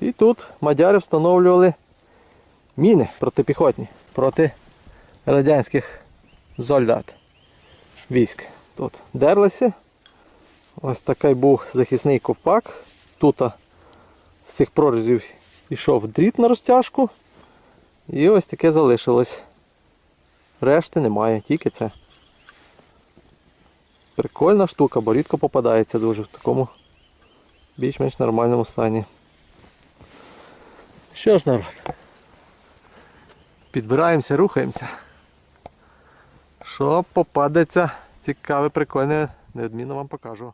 І тут мадяри встановлювали міни протипіхотні проти радянських солдат військ. Тут дерлися. Ось такий був захисний ковпак. Тут з цих прорізів йшов дріт на розтяжку. І ось таке залишилось. Решти немає, тільки це. Прикольна штука, бо рідко попадається дуже в такому більш-менш нормальному стані. Що ж, народ? Підбираємося, рухаємося. Що попадеться цікаве, прикольне, неодмінно вам покажу.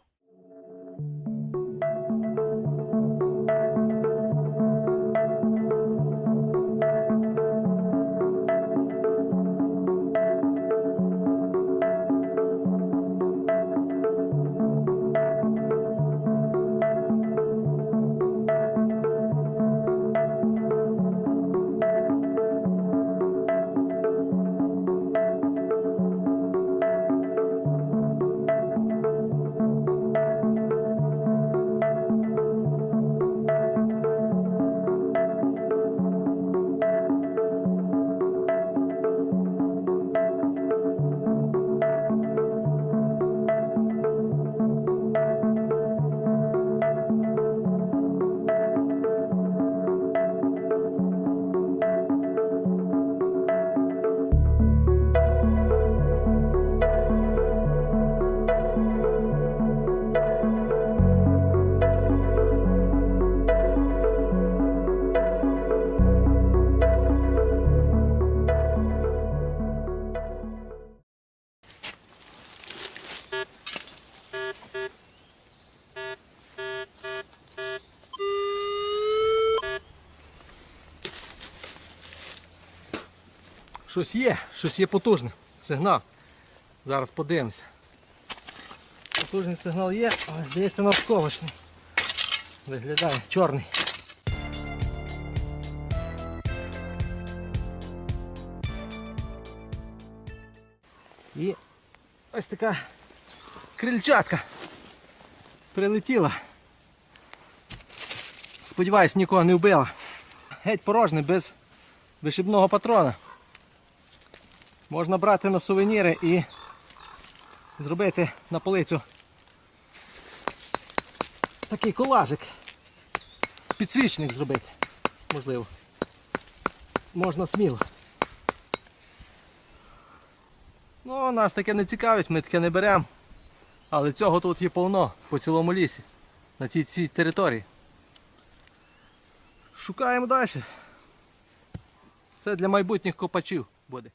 Щось є, щось є потужне. Сигнал. Зараз подивимося. Потужний сигнал є, але здається навсковочний. Виглядає чорний. І ось така крильчатка прилетіла. Сподіваюсь, нікого не вбила. Геть порожній, без вишибного патрона. Можна брати на сувеніри і зробити на полицю такий колажик. Підсвічник зробити. Можливо. Можна сміло. Ну, нас таке не цікавить, ми таке не беремо. Але цього тут є повно по цілому лісі. На цій, цій території. Шукаємо далі. Це для майбутніх копачів буде.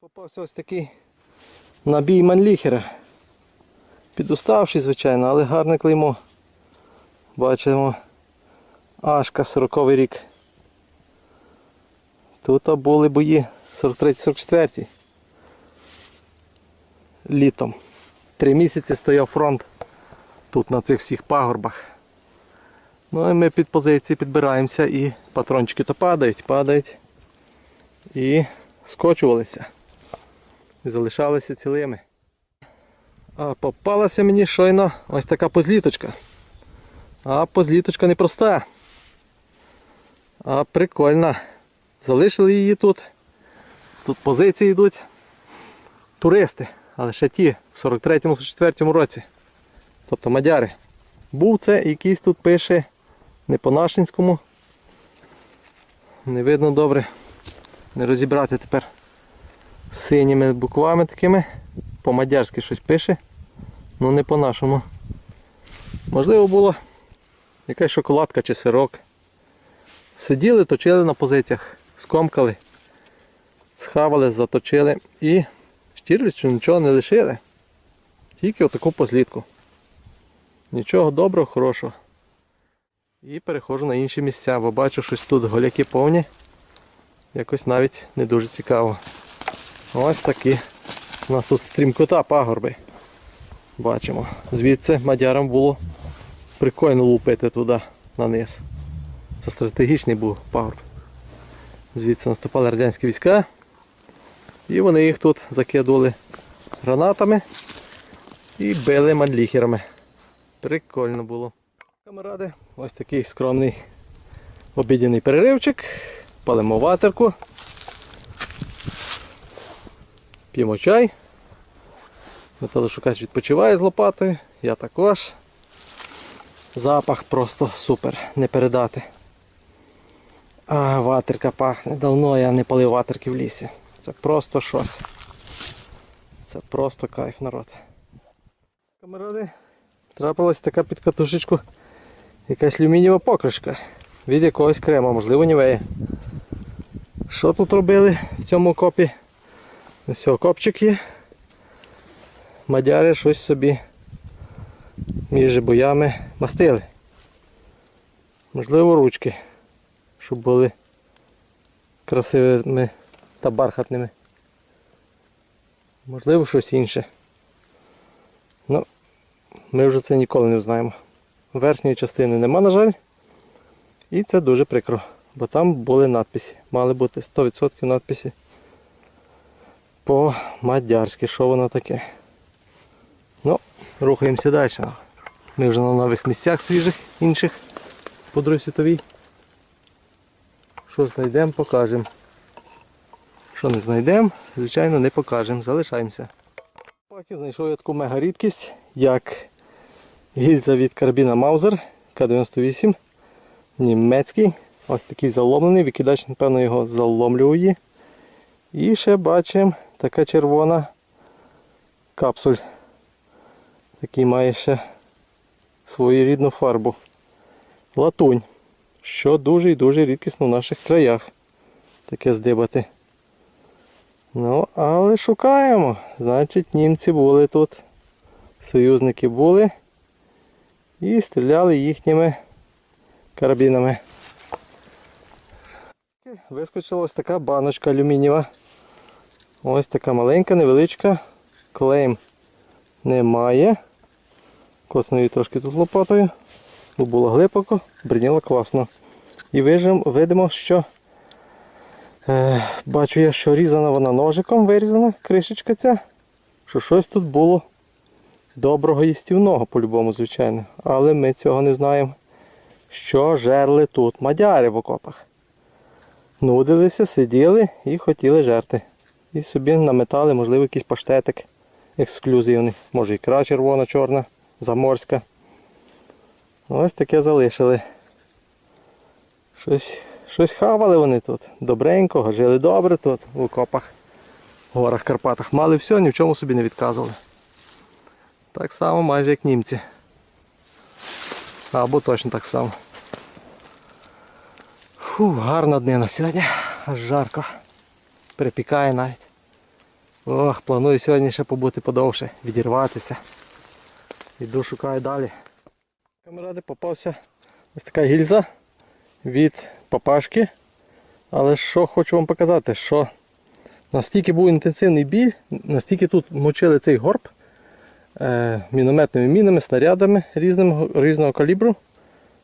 Попався ось такий набій манліхера. Підуставший, звичайно, але гарне клеймо. Бачимо Ашка 40 рік. Тут були бої 43-44 літом. Три місяці стояв фронт тут на цих всіх пагорбах. Ну і ми під позиції підбираємося і патрончики то падають, падають і скочувалися. І залишалися цілими. А попалася мені щойно ось така позліточка. А позліточка не проста. А прикольна. Залишили її тут. Тут позиції йдуть. Туристи, але ще ті в 43-44 році. Тобто мадяри. Був це якийсь тут пише не по нашинському. Не видно добре. Не розібрати тепер синіми буквами такими. По-мадярськи щось пише. Ну не по-нашому. Можливо було якась шоколадка чи сирок. Сиділи, точили на позиціях, скомкали, схавали, заточили і щирістю нічого не лишили. Тільки отаку позлітку. Нічого доброго, хорошого. І переходжу на інші місця, бо бачу, щось тут голяки повні. Якось навіть не дуже цікаво. Ось такі. У нас тут стрімкота пагорби. Бачимо. Звідси мадярам було прикольно лупити туди на низ. Це стратегічний був пагорб. Звідси наступали радянські війська. І вони їх тут закидували гранатами і били манліхерами. Прикольно було. Камаради, ось такий скромний обідяний переривчик. Палимо ватерку. П'ємо чай. Металошукач відпочиває з лопатою. Я також. Запах просто супер, не передати. А, ватерка пахне. Давно я не палив ватерки в лісі. Це просто щось. Це просто кайф, народ. Камеради, трапилась така під катушечку якась алюмінієва покришка від якогось крема, можливо, нівея. Що тут робили в цьому окопі? Ось окопчик є. Мадяри щось собі між боями мастили. Можливо, ручки, щоб були красивими та бархатними. Можливо, щось інше. Ну, ми вже це ніколи не знаємо. Верхньої частини нема, на жаль. І це дуже прикро, бо там були надписи. Мали бути 100% надписи по-мадярськи, що воно таке. Ну, рухаємося далі. Ми вже на нових місцях свіжих, інших по Другій світовій. Що знайдемо, покажемо. Що не знайдемо, звичайно, не покажемо. Залишаємося. Поки знайшов я таку мега рідкість, як гільза від карабіна Маузер К98. Німецький. Ось такий заломлений, викидач, напевно, його заломлював її. І ще бачимо така червона капсуль. Такий має ще своєрідну фарбу. Латунь. Що дуже і дуже рідкісно в наших краях. Таке здибати. Ну, але шукаємо. Значить, німці були тут. Союзники були. І стріляли їхніми карабінами. Вискочила ось така баночка алюмінієва. Ось така маленька, невеличка. Клейм немає. Косною трошки тут лопатою. Було глибоко, бриніло класно. І видимо, що е, бачу я, що різана вона ножиком, вирізана кришечка ця. Що щось тут було доброго їстівного, по-любому, звичайно. Але ми цього не знаємо. Що жерли тут мадяри в окопах. Нудилися, сиділи і хотіли жерти. І собі наметали, можливо, якийсь паштетик ексклюзивний. Може ікра червона, чорна, заморська. Ось таке залишили. Щось, щось хавали вони тут. Добренького, жили добре тут в окопах, в горах Карпатах. Мали все, ні в чому собі не відказували. Так само майже як німці. Або точно так само. Фу, гарна днина сьогодні. Аж жарко. Припікає навіть. Ох, планую сьогодні ще побути подовше, відірватися. Іду шукаю далі. Камеради попався ось така гільза від папашки. Але що хочу вам показати, що настільки був інтенсивний бій, настільки тут мочили цей горб мінометними мінами, снарядами різним, різного калібру,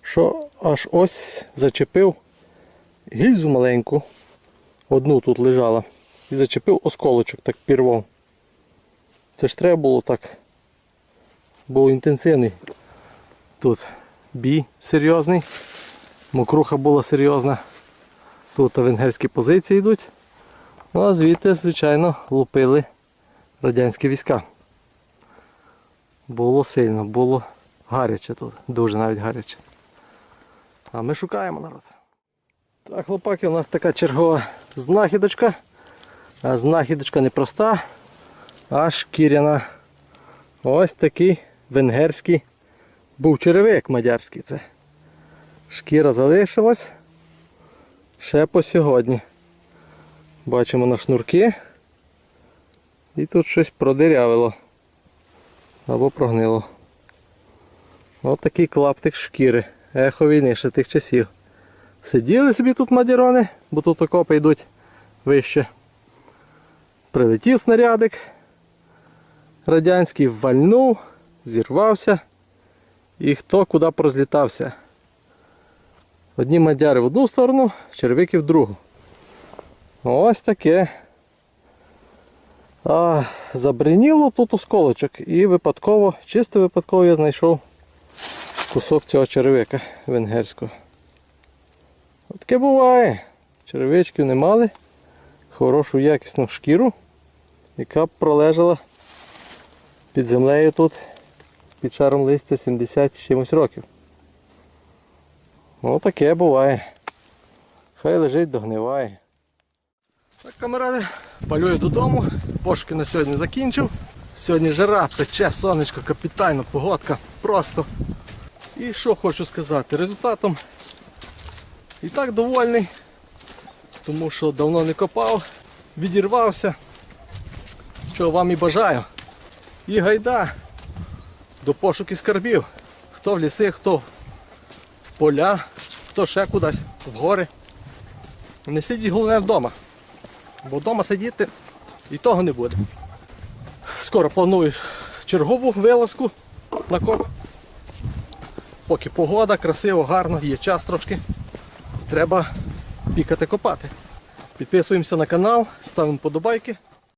що аж ось зачепив гільзу маленьку, одну тут лежала, і зачепив осколочок, так пірвав. Це ж треба було так. Був інтенсивний тут бій серйозний, мокруха була серйозна. Тут венгерські позиції йдуть. Ну а звідти, звичайно, лупили радянські війська. Було сильно, було гаряче тут, дуже навіть гаряче. А ми шукаємо народ. Так, хлопаки, у нас така чергова знахідочка. А знахідочка не проста, а шкіряна. Ось такий венгерський був черевик мадярський. Це. Шкіра залишилась ще по сьогодні. Бачимо на шнурки. І тут щось продирявило. Або прогнило. Ось такий клаптик шкіри. Ехо війни ще тих часів. Сиділи собі тут мадірони, бо тут окопи йдуть вище. Прилетів снарядик. Радянський вальнув, зірвався. І хто куди порозлітався. Одні мадяри в одну сторону, червики в другу. Ось таке. А, Забриніло тут осколочок і випадково, чисто випадково я знайшов кусок цього черевика венгерського. Таке буває. Черевички не мали. Хорошу якісну шкіру, яка б пролежала під землею тут під шаром листя 70 чимось років. Ну таке буває. Хай лежить, догниває. Так, камеради, палюю додому. Пошуки на сьогодні закінчив. Сьогодні жара, пече, сонечко, капітально, погодка. Просто. І що хочу сказати, результатом і так довольний, тому що давно не копав, відірвався. Що вам і бажаю. І гайда до пошуки скарбів. Хто в ліси, хто в поля, хто ще кудись, в гори. Не сидіть головне вдома. Бо вдома сидіти і того не буде. Скоро планую чергову вилазку на коп. Поки погода, красиво, гарно, є час трошки. Треба пікати копати. Підписуємося на канал, ставимо подобайки.